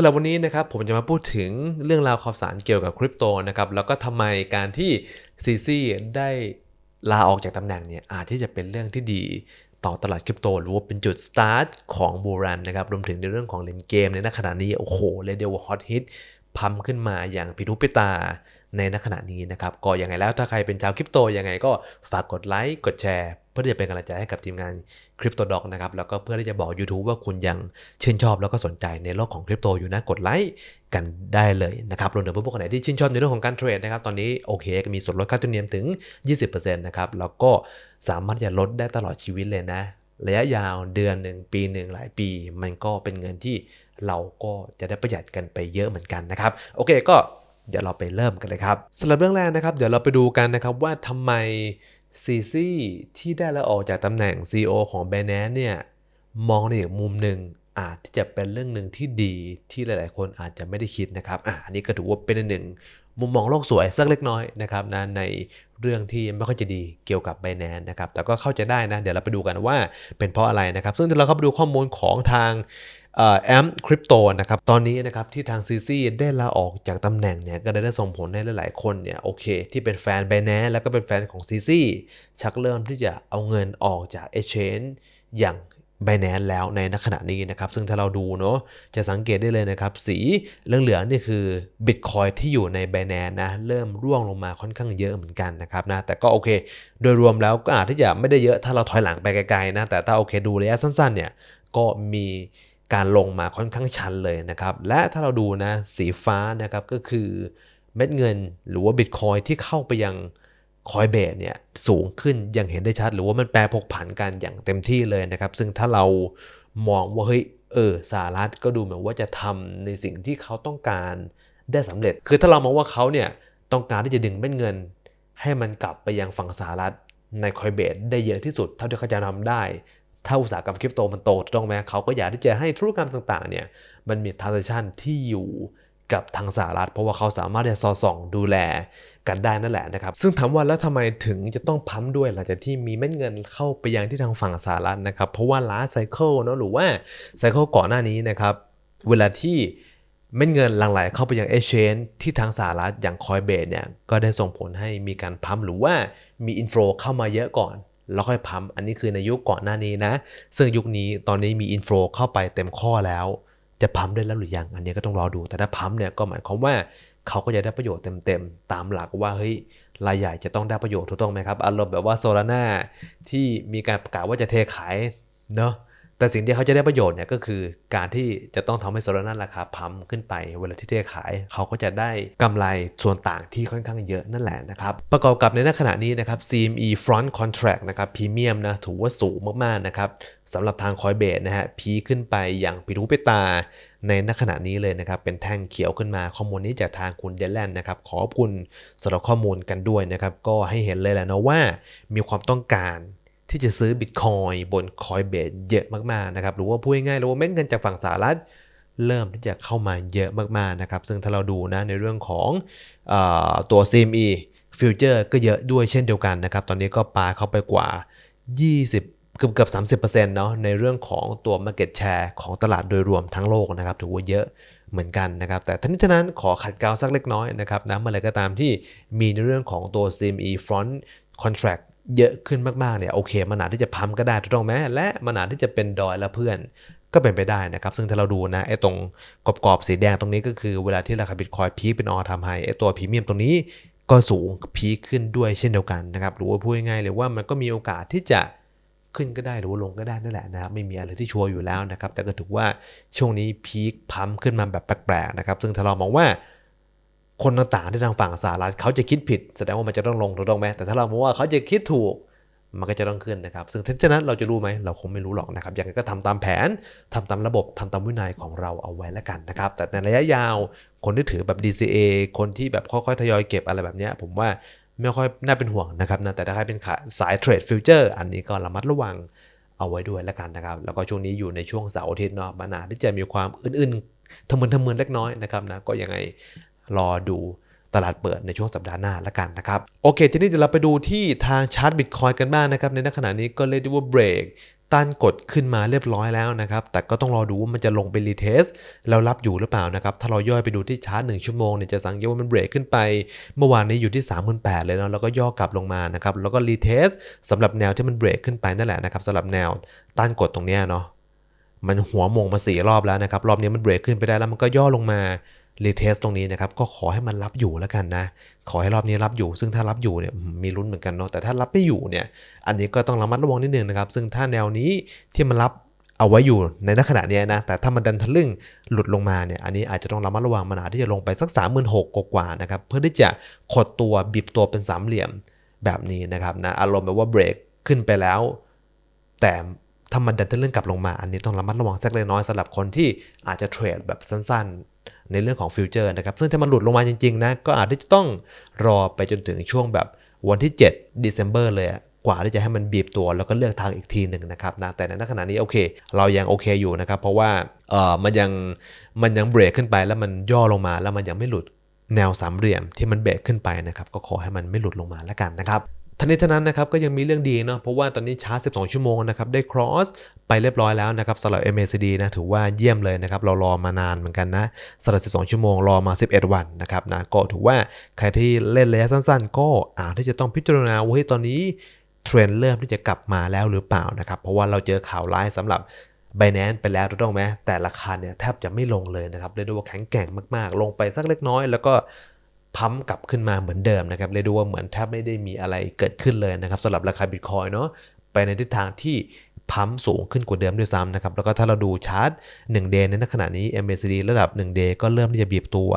สำหรับวันนี้นะครับผมจะมาพูดถึงเรื่องราวข่าวสารเกี่ยวกับคริปโตนะครับแล้วก็ทำไมการที่ซีซีได้ลาออกจากตำแหน่งเนี่ยอาจที่จะเป็นเรื่องที่ดีต่อตลาดคริปโตหรือว่าเป็นจุดสตาร์ทของบูรันนะครับรวมถึงในเรื่องของเล่นเกมในขณะนี้โอ้โหเรเดียฮอตฮิตพัมขึ้นมาอย่างพิทุปิตาในขณะนี้นะครับก็ยังไงแล้วถ้าใครเป็นชาวคริปโตยังไงก็ฝากกดไลค์กดแชร์ พื่อที่จะเป็นกำลังใจให้กับทีมงานคริปโตด็อกนะครับ แล้วก็เพื่อที่จะบอก YouTube ว่าคุณยังชื่นชอบแล้วก็สนใจในโลกของคริปโตอยู่นะกดไลค์กันได้เลยนะครับรวมถึงผู้คนไหนที่ชื่นชอบในเรื่องของการเทรดนะครับ ตอนนี้โอเคมีส่วนลดค่าธรรมเนียมถึง 20%นะครับ แล้วก็สามารถจะลดได้ตลอดชีวิตเลยนะระยะยาวเดือนหนึ่งปีหนึ่งหลายปี มันก็เป็นเงินที่เราก็จะได้ประหยัดกันไปเยอะเหมือนกันนะครับ โอเคก็เดี๋ยวเราไปเริ่มกันเลยครับสำหรับเรื่องแรกนะครับ เดี๋ยวเราไปดูกันนะครับว่าทำไม ซีซีที่ได้และออกจากตำแหน่ง CEO ของ b บ n a n c e เนี่ยมองในอีกมุมหนึ่งอาจที่จะเป็นเรื่องหนึ่งที่ดีที่หลาย ๆ คนอาจจะไม่ได้คิดนะครับอ่านี่ก็ถือว่าเป็นหนึ่ง มุมมองโลกสวยสักเล็กน้อยนะครับนะในเรื่องที่ไม่ค่อยจะดีเกี่ยวกับ b บ n a n c e นะครับ แต่ก็เข้าใจได้นะ เดี๋ยวเราไปดูกันว่าเป็นเพราะอะไรนะครับ ซึ่งเราเข้าไปดูข้อมูลของทางแอมคริปโตนะครับ ตอนนี้นะครับที่ทางซีซีได้ลาออกจากตำแหน่งเนี่ย ก็ได้ส่งผลให้หลาย ๆ คนเนี่ย โอเค ที่เป็นแฟน b บ n a n c e แล้วก็เป็นแฟนของซีซีชักเริ่มที่จะเอาเงินออกจาก Exchange อย่าง b บ n a n c e แล้วในขณะนี้นะครับ ซึ่งถ้าเราดูเนาะจะสังเกตได้เลยนะครับ สีเหลืองๆนี่คือ Bitcoin ที่อยู่ใน b บ n a n c e นะเริ่มร่วงลงมาค่อนข้างเยอะเหมือนกันนะครับนะแต่ก็โอเค โดยรวมแล้วก็อาจที่จะไม่ได้เยอะถ้าเราถอยหลังไปไกลๆนะแต่ถ้าโอเคดูระยะสั้นๆเนี่ยก็มีการลงมาค่อนข้างชันเลยนะครับ และถ้าเราดูนะสีฟ้านะครับก็คือเม็ดเงินหรือว่าบิตคอยที่เข้าไปยัง คอยเบสเนี่ยสูงขึ้นอย่างเห็นได้ชัด หรือว่ามันแปรผกผันกันอย่างเต็มที่เลยนะครับ ซึ่งถ้าเรามองว่าเฮ้ยเออสหรัฐก็ดูเหมือนว่าจะทำในสิ่งที่เขาต้องการได้สำเร็จ คือถ้าเรามองว่าเขาเนี่ยต้องการที่จะดึงเม็ดเงิน ให้มันกลับไปยังฝั่งสหรัฐในคอยเบสได้เยอะที่สุด เท่าที่เขาจะทำได้ ถ้าอุตสาหกรรมคริปโตมันโตถูกต้องไหมเขาก็อยากที่จะให้ธุรกรรมต่างๆเนี่ยมันมีทราน s ชันที่อยู่ กับทางสหรัฐ เพราะว่าเขาสามารถจะสอดส่องดูแลกันได้นั่นแหละนะครับ ซึ่งถามว่าแล้วทำไมถึงจะต้องพัมด้วยหลังจากที่มีเม็ดเงินเข้าไปยังที่ทางฝั่งสหรัฐนะครับ เพราะว่าล้าไซเคิลเนาะหรือว่าไซเคิลก่อนหน้านี้นะครับ เวลาที่เม็ดเงินหลั่งไหลเข้าไปยังเอเชนที่ทางสหรัฐอย่างคอยเบสเนี่ยก็ได้ส่งผลให้มีการพัมหรือว่ามีอินฟลูเข้ามาเยอะก่อนแล้วค่อยพัมอันนี้คือในยุคก่อนหน้านี้นะ ซึ่งยุคนี้ตอนนี้มีอินโฟเข้าไปเต็มข้อแล้ว จะพัมได้แล้วหรือยัง อันนี้ก็ต้องรอดู แต่ถ้าพัมเนี่ยก็หมายความว่าเขาก็จะได้ประโยชน์เต็มๆ ตามหลักว่าเฮ้ยรายใหญ่จะต้องได้ประโยชน์ถูกต้องไหมครับ อารมณ์แบบว่าโซลาร่าที่มีการประกาศว่าจะเทขายเนาะ แต่สิ่งที่เขาจะได้ประโยชน์เนี่ยก็คือการที่จะต้องทำให้โซลาร่าราคาพัมขึ้นไป เวลาที่เทขาย เขาก็จะได้กำไรส่วนต่างที่ค่อนข้างเยอะนั่นแหละนะครับ ประกอบกับในขณะนี้นะครับ CME Front Contract นะครับพรีเมียมนะถือว่าสูงมากๆนะครับสำหรับทางคอยเบสนะฮะพีขึ้นไปอย่างปิทูเปตาในณขณะนี้เลยนะครับ เป็นแท่งเขียวขึ้นมาข้อมูลนี้จากทางคุณเดลแลนนะครับ ขอบคุณสำหรับข้อมูลกันด้วยนะครับ ก็ให้เห็นเลยแหละนะว่ามีความต้องการ ที่จะซื้อบิตคอยบนคอยเบสเยอะมากๆนะครับหรือว่าพูดง่ายๆหรือว่าเม็ดเงินจากฝั่งสหรัฐเริ่มที่จะเข้ามาเยอะมากๆนะครับ ซึ่งถ้าเราดูนะในเรื่องของอตัว CME Future ก็เยอะด้วยเช่นเดียวกันนะครับ ตอนนี้ก็ปาเข้าไปกว่า 20 เกือบเกือบ30%เนาะในเรื่องของตัว Market Share ของตลาดโดยรวมทั้งโลกนะครับถือว่าเยอะเหมือนกันนะครับ แต่ทั้งนี้ทั้งนั้นขอขัดเกลาสักเล็กน้อยนะครับนะเมื่อไรก็ตามที่มีในเรื่องของตัว CME Front Contract เยอะขึ้นมากๆเนี่ยโอเค มันอาจที่จะพัมก็ได้ถูกต้องไหมและมันอาจที่จะเป็นดอยและเพื่อนก็เป็นไปได้นะครับ ซึ่งถ้าเราดูนะไอ้ตรงกรอบๆสีแดงตรงนี้ก็คือเวลาที่ราคาบิตคอยพีคเป็นออทำไฮไอ้ตัวพรีเมียมตรงนี้ก็สูงพีคขึ้นด้วยเช่นเดียวกันนะครับหรือว่าพูดง่ายๆเลยว่ามันก็มีโอกาสที่จะขึ้นก็ได้หรือว่าลงก็ได้นั่นแหละนะครับไม่มีอะไรที่ชัวร์อยู่แล้วนะครับแต่ก็ถือว่าช่วงนี้พีคพัมขึ้นมาแบบแปลกๆนะครับซึ่งถ้าเรามองว่า คนต่างๆที่ทางฝั่งสหรัฐเขาจะคิดผิดแสดงว่ามันจะต้องลงถูกต้องไหมแต่ถ้าเรามองว่าเขาจะคิดถูกมันก็จะต้องขึ้นนะครับ ซึ่งทั้งนั้นเราจะรู้ไหม เราคงไม่รู้หรอกนะครับ อย่างไรก็ทำตามแผนทำตามระบบทำตามวินัยของเราเอาไว้แล้วกันนะครับ แต่ในระยะยาว คนที่ถือแบบ DCA คนที่แบบค่อยๆ ทยอยเก็บอะไรแบบนี้ ผมว่าไม่ค่อยน่าเป็นห่วงนะครับนะ แต่ถ้าใครเป็นขาสายเทรดฟิวเจอร์อันนี้ก็ระมัดระวังเอาไว้ด้วยแล้วกันนะครับ แล้วก็ช่วงนี้อยู่ในช่วงเสาร์อาทิตย์เนาะมันอาจที่จะมีความอื่นๆทำมืนทำมืนเล็กน้อยนะครับนะ ก็ยังไง รอดูตลาดเปิดในช่วงสัปดาห์หน้าละกันนะครับ โอเค ทีนี้เดี๋ยวเราไปดูที่ทางชาร์ตบิตคอยกันบ้างนะครับ ในขณะนี้ก็เรียกได้ว่าเบรกต้านกดขึ้นมาเรียบร้อยแล้วนะครับ แต่ก็ต้องรอดูว่ามันจะลงไปรีเทสแล้วรับอยู่หรือเปล่านะครับ ถ้าเราย่อยไปดูที่ชาร์ต1ชั่วโมงเนี่ยจะสังเกตว่ามันเบรกขึ้นไป เมื่อวานนี้อยู่ที่ 38,000เลยเนาะแล้วก็ย่อกลับลงมานะครับ แล้วก็รีเทสสำหรับแนวที่มันเบรกขึ้นไปนั่นแหละนะครับสำหรับแนวต้านกดตรงเนี้ยเนาะ มันหัวมงมาสี่รอบแล้วนะครับ รอบนี้มันเบรกขึ้นไปได้แล้วมันก็ย่อลงมา รีเทสตรงนี้นะครับก็ขอให้มันรับอยู่แล้วกันนะ ขอให้รอบนี้รับอยู่ ซึ่งถ้ารับอยู่เนี่ยมีลุ้นเหมือนกันเนาะแต่ถ้ารับไม่อยู่เนี่ยอันนี้ก็ต้องระมัดระวังนิดนึงนะครับ ซึ่งถ้าแนวนี้ที่มันรับเอาไว้อยู่ในณขณะนี้นะ แต่ถ้ามันดันทะลึ่งหลุดลงมาเนี่ย อันนี้อาจจะต้องระมัดระวังมันอาจที่จะลงไปสัก 3 6 0 0 0กว่าๆนะครับ เพื่อที่จะขดตัวบีบตัวเป็นสามเหลี่ยมแบบนี้นะครับนะ อารมณ์แบบว่าเบรกขึ้นไปแล้ว แต่ถ้ามันดันทะลึ่งกลับลงมา อันนี้ต้องระมัดระวังสักเล็กน้อยสำหรับคนที่อาจจะเทรดแบบสั้นๆ ในเรื่องของฟิวเจอร์นะครับ ซึ่งถ้ามันหลุดลงมาจริงๆนะ ก็อาจจะต้องรอไปจนถึงช่วงแบบวันที่ 7 December เลยกว่าที่จะให้มันบีบตัวแล้วก็เลือกทางอีกทีหนึ่งนะครับนะแต่ในขณะนี้โอเค เรายังโอเคอยู่นะครับ เพราะว่าเออมันยังมันยังเบรกขึ้นไปแล้วมันย่อลงมาแล้วมันยังไม่หลุดแนวสามเหลี่ยมที่มันเบรกขึ้นไปนะครับก็ขอให้มันไม่หลุดลงมาแล้วกันนะครับ ทั้งนี้ทั้งนั้นนะครับก็ยังมีเรื่องดีเนาะเพราะว่าตอนนี้ชาร์จ 12 ชั่วโมงนะครับได้ cross ไปเรียบร้อยแล้วนะครับสำหรับ MACD นะถือว่าเยี่ยมเลยนะครับเรารอมานานเหมือนกันนะสำหรับ 12 ชั่วโมงรอมา 11 วันนะครับนะก็ถือว่าใครที่เล่นระยะสั้นๆ ก็อาจที่จะต้องพิจารณาว่าตอนนี้เทรนด์เริ่มที่จะกลับมาแล้วหรือเปล่านะครับเพราะว่าเราเจอข่าวร้ายสำหรับ b บ n a n c e ไปแล้วถูกต้องไหมแต่ราคาเนี่ยแทบจะไม่ลงเลยนะครับเรียกได้ว่าแข็งแกร่งมากๆ ลงไปสักเล็กน้อยแล้วก็ พัมกลับขึ้นมาเหมือนเดิมนะครับเรียกได้ว่าเหมือนแทบไม่ได้มีอะไรเกิดขึ้นเลยนะครับสำหรับราคาบิตคอยเนาะไปในทิศทางที่พัมสูงขึ้นกว่าเดิมด้วยซ้ำนะครับแล้วก็ถ้าเราดูชาร์ต1 day ในขณะนี้ MACD ระดับ1 day ก็เริ่มที่จะบีบตัว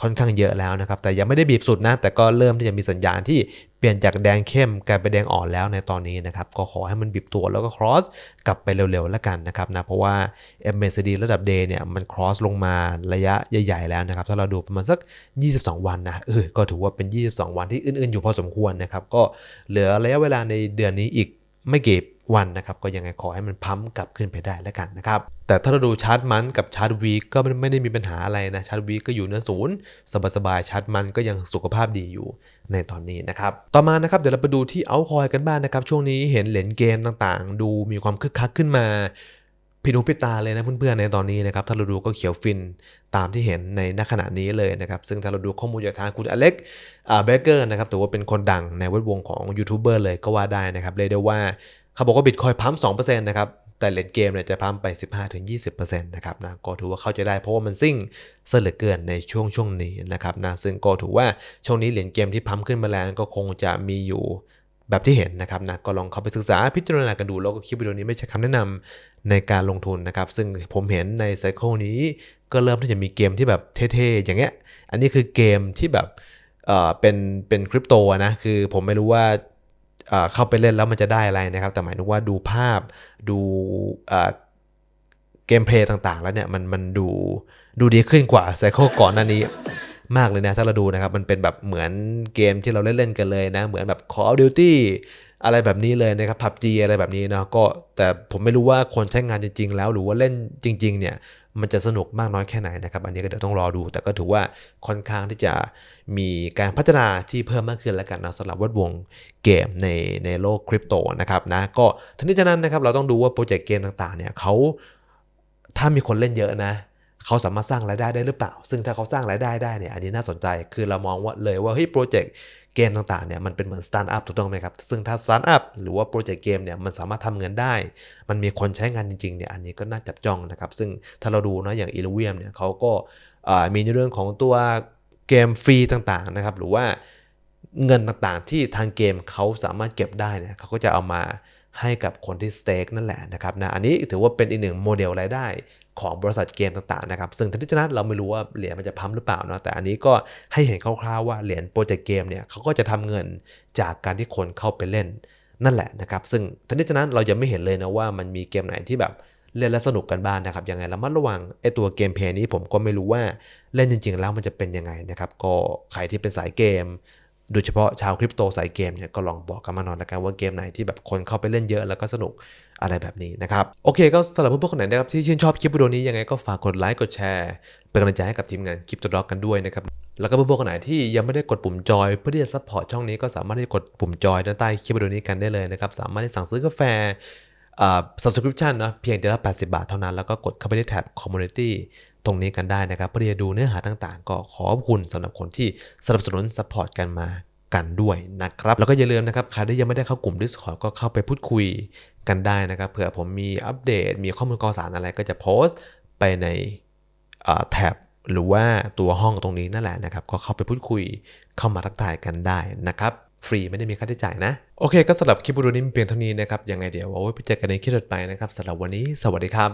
ค่อนข้างเยอะแล้วนะครับ แต่ยังไม่ได้บีบสุดนะ แต่ก็เริ่มที่จะมีสัญญาณที่เปลี่ยนจากแดงเข้มกลายเป็นแดงอ่อนแล้วในตอนนี้นะครับ ก็ขอให้มันบีบตัวแล้วก็ cross กลับไปเร็วๆแล้วกันนะครับนะ เพราะว่า MACD ระดับ day เนี่ยมัน cross ลงมาระยะใหญ่ ๆ แล้วนะครับ ถ้าเราดูประมาณสัก 22 วันนะ เออ ก็ถือว่าเป็น 22 วันที่อื่นๆ อยู่พอสมควรนะครับ ก็เหลือระยะเวลาในเดือนนี้อีกไม่กี่ วันนะครับก็ยังไงขอให้มันพัมกลับขึ้นไปได้แล้วกันนะครับแต่ถ้าเราดูชาร์ตมันกับชาร์ตวีก็ไม่ได้มีปัญหาอะไรนะชาร์ตวีก็อยู่เนื้อศูนย์สบายๆชาร์ตมันก็ยังสุขภาพดีอยู่ในตอนนี้นะครับต่อมานะครับเดี๋ยวเราไปดูที่เอาคอยกันบ้างนะครับช่วงนี้เห็นเหรียญเกมต่างๆ ดูมีความคึกคักขึ้นมา พินูพิตาเลยนะเพื่อนๆในตอนนี้นะครับถ้าเราดูก็เขียวฟินตามที่เห็นในณขณะนี้เลยนะครับ ซึ่งถ้าเราดูข้อมูลจากทางคุณอเล็กเบเกอร์นะครับถือว่าเป็นคนดังในวดวงของยูทูบเบอร์เลยก็ว่าได้นะครับเรียกได้ว่าเขาบอกว่าบิตคอยพัม2%นต์นะครับแต่เลนเกมเนี่ยจะพัมไป 15-20%นะครับนะก็ถือว่าเข้าใจได้เพราะว่ามันซิ่งเสลือเกินในช่วงช่วงนี้นะครับนะซึ่งก็ถือว่าช่วงนี้เหรียญเกมที่พัมขึ้นมาแรงก็คงจะมีอยู่ แบบที่เห็นนะครับนะก็ลองเข้าไปศึกษาพิจารณากันดู แล้วก็คลิปวิดีโอนี้ไม่ใช่คำแนะนำในการลงทุนนะครับ ซึ่งผมเห็นในไซเคิลนี้ก็เริ่มที่จะมีเกมที่แบบเท่ๆอย่างเงี้ย อันนี้คือเกมที่แบบเอ่อเป็นเป็นคริปโตนะ คือผมไม่รู้ว่าเข้าไปเล่นแล้วมันจะได้อะไรนะครับ แต่หมายถึงว่าดูภาพดูเกมเพลย์ต่างๆ แล้วเนี่ยมันมันดูดูดีขึ้นกว่าไซเคิลก่อนหน้านี้ มากเลยนะ ถ้าเราดูนะครับ มันเป็นแบบเหมือนเกมที่เราเล่นๆกันเลยนะ เหมือนแบบ Call of Duty อะไรแบบนี้เลยนะครับ PUBG อะไรแบบนี้เนาะก็แต่ผมไม่รู้ว่าคนใช้งานจริง ๆ แล้วหรือว่าเล่นจริง ๆ เนี่ยมันจะสนุกมากน้อยแค่ไหนนะครับ อันนี้ก็เดี๋ยวต้องรอดู แต่ก็ถือว่าค่อนข้างที่จะมีการพัฒนาที่เพิ่มมากขึ้นแล้วกันนะสำหรับวัดวงเกมในในโลกคริปโตนะครับนะก็ทั้งนี้ทั้งนั้นนะครับเราต้องดูว่าโปรเจกต์เกมต่างๆเนี่ยเขาถ้ามีคนเล่นเยอะนะ เขาสามารถสร้างรายได้ได้หรือเปล่า ซึ่งถ้าเขาสร้างรายได้ได้เนี่ยอันนี้น่าสนใจคือเรามองว่าเลยว่าเฮ้ยโปรเจกต์เกมต่างๆเนี่ยมันเป็นเหมือนสตาร์ทอัพถูกต้องไหมครับ ซึ่งถ้าสตาร์ทอัพหรือว่าโปรเจกต์เกมเนี่ยมันสามารถทำเงินได้ มันมีคนใช้งานจริงๆเนี่ยอันนี้ก็น่าจับจ้องนะครับ ซึ่งถ้าเราดูนะอย่างอีลูเวียมเนี่ยเขาก็มีในเรื่องของตัวเกมฟรีต่างๆนะครับหรือว่าเงินต่างๆที่ทางเกมเขาสามารถเก็บได้เนี่ยเขาก็จะเอามา ให้กับคนที่สเต็กนั่นแหละนะครับนะอันนี้ถือว่าเป็นอีกหนึ่งโมเดลรายได้ของบริษัทเกมต่างๆนะครับ ซึ่งทั้งนี้ทั้งนั้นเราไม่รู้ว่าเหรียญมันจะพัมหรือเปล่าเนาะ แต่อันนี้ก็ให้เห็นคร่าวๆว่าเหรียญโปรเจกต์เกมเนี่ยเขาก็จะทำเงินจากการที่คนเข้าไปเล่นนั่นแหละนะครับ ซึ่งทั้งนี้ทั้งนั้นเรายังไม่เห็นเลยนะว่ามันมีเกมไหนที่แบบเล่นแล้วสนุกกันบ้างนนะครับ ยังไงระมัดระวังไอตัวเกมเพย์นี้ผมก็ไม่รู้ว่าเล่นจริง ๆ แล้วมันจะเป็นยังไงนะครับ ก็ใครที่เป็นสายเกม โดยเฉพาะชาวคริปโตสายเกมเนี่ยก็ลองบอกกันมาหน่อยละกันว่าเกมไหนที่แบบคนเข้าไปเล่นเยอะแล้วก็สนุกอะไรแบบนี้นะครับ โอเคก็สำหรับเพื่อนๆคนไหนนะครับที่ชื่นชอบคลิปวิดีโอนี้ยังไงก็ฝากกดไลค์กดแชร์เป็นกำลังใจให้กับทีมงานคลิปตัวด็อกกันด้วยนะครับแล้วก็เพื่อนๆคนไหนที่ยังไม่ได้กดปุ่มจอยเพื่อที่จะซัพพอร์ตช่องนี้ก็สามารถที่จะกดปุ่มจอยด้านใต้คลิปวิดีโอนี้กันได้เลยนะครับสามารถที่สั่งซื้อกาแฟอ่า subscription นะเพียงเดือนละ80 บาทเท่านั้น แล้วก็กดเข้าไปที่แท็บ community ตรงนี้กันได้นะครับเพื่อจะดูเนื้อหาต่างๆ ก็ขอบคุณสำหรับคนที่สนับสนุนซัพพอร์ตกันมากันด้วยนะครับ แล้วก็อย่าลืมนะครับใครที่ยังไม่ได้เข้ากลุ่ม Discord ก็เข้าไปพูดคุยกันได้นะครับเผื่อผมมีอัปเดต มีข้อมูลข่าวสารอะไรก็จะโพสต์ไปในแท็บหรือว่าตัวห้องตรงนี้นั่นแหละนะครับ ก็เข้าไปพูดคุยเข้ามาทักทายกันได้นะครับ ฟรีไม่ได้มีค่าใช้จ่ายนะ โอเค ก็สำหรับคลิปวิดีโอนี้เพียงเท่านี้นะครับ ยังไงเดี๋ยวเอาไว้ไปเจอกันในคลิปถัดไปนะครับสำหรับวันนี้ สวัสดีครับ